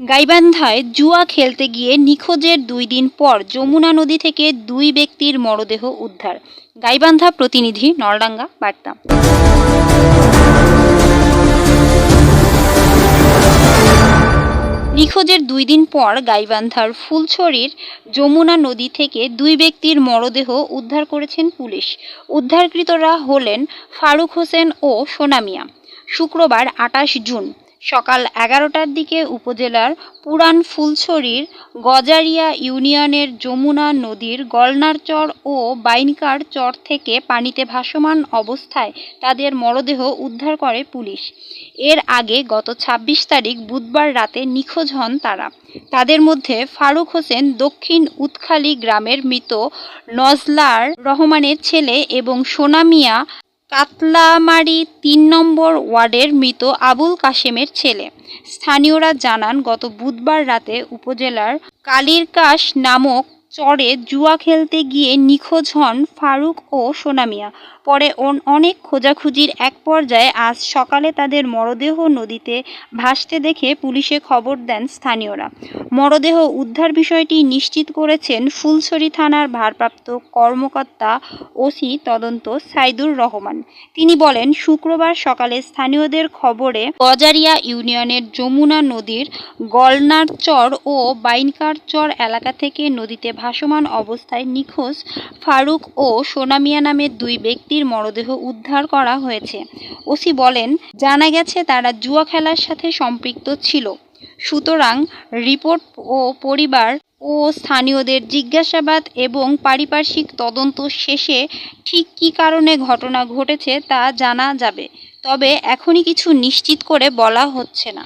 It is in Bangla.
গাইবান্ধায় জুয়া খেলতে গিয়ে নিখোঁজের দুই দিন পর যমুনা নদী থেকে দুই ব্যক্তির মরদেহ উদ্ধার। গাইবান্ধা প্রতিনিধি নলডাঙ্গা, বার্তা। নিখোঁজের দুই দিন পর গাইবান্ধার ফুলছড়ির যমুনা নদী থেকে দুই ব্যক্তির মরদেহ উদ্ধার করেছেন পুলিশ। উদ্ধারকৃতরা হলেন ফারুক হোসেন ও সোনামিয়া শুক্রবার আটাশ জুন সকাল এগারোটার দিকে উপজেলার পুরান ফুলছড়ির গজারিয়া ইউনিয়নের যমুনা নদীর গলনারচর ও বাইনকার চর থেকে পানিতে ভাসমান অবস্থায় তাদের মরদেহ উদ্ধার করে পুলিশ। এর আগে গত ২৬ তারিখ বুধবার রাতে নিখোঁজ হন তারা। তাদের মধ্যে ফারুক হোসেন দক্ষিণ উৎখালী গ্রামের মৃত নজলার রহমানের ছেলে এবং সোনা মিয়া কাতলামারি তিন নম্বর ওয়ার্ডের মৃত আবুল কাশেমের ছেলে। স্থানীয়রা জানান, গত বুধবার রাতে উপজেলার কালিরকাশ নামক চরে জুয়া খেলতে গিয়ে নিখোঁজ হন ফারুক ও সোনামিয়া পরে অন- অনেক খোঁজাখুঁজির এক পর্যায়ে আজ সকালে তাদের মরদেহ নদীতে ভাসতে দেখে পুলিশে খবর দেন স্থানীয়রা। মরদেহ উদ্ধার বিষয়টি নিশ্চিত করেছেন ফুলছড়ি থানার ভারপ্রাপ্ত কর্মকর্তা ওসি তদন্ত সাইদুর রহমান। তিনি বলেন, শুক্রবার সকালে স্থানীয়দের খবরে গজারিয়া ইউনিয়নের যমুনা নদীর গলনার চর ও বাইনকার চর এলাকা থেকে নদীতে ভাসমান অবস্থায় নিখোঁজ ফারুক ও সোনামিয়া নামের দুই ব্যক্তির মরদেহ উদ্ধার করা হয়েছে। ওসি বলেন, জানা গেছে তারা জুয়া খেলার সাথে সম্পৃক্ত ছিল। সুতরাং রিপোর্ট ও পরিবার ও স্থানীয়দের জিজ্ঞাসাবাদ এবং পারিপার্শ্বিক তদন্ত শেষে ঠিক কী কারণে ঘটনা ঘটেছে তা জানা যাবে। তবে এখনই কিছু নিশ্চিত করে বলা হচ্ছে না।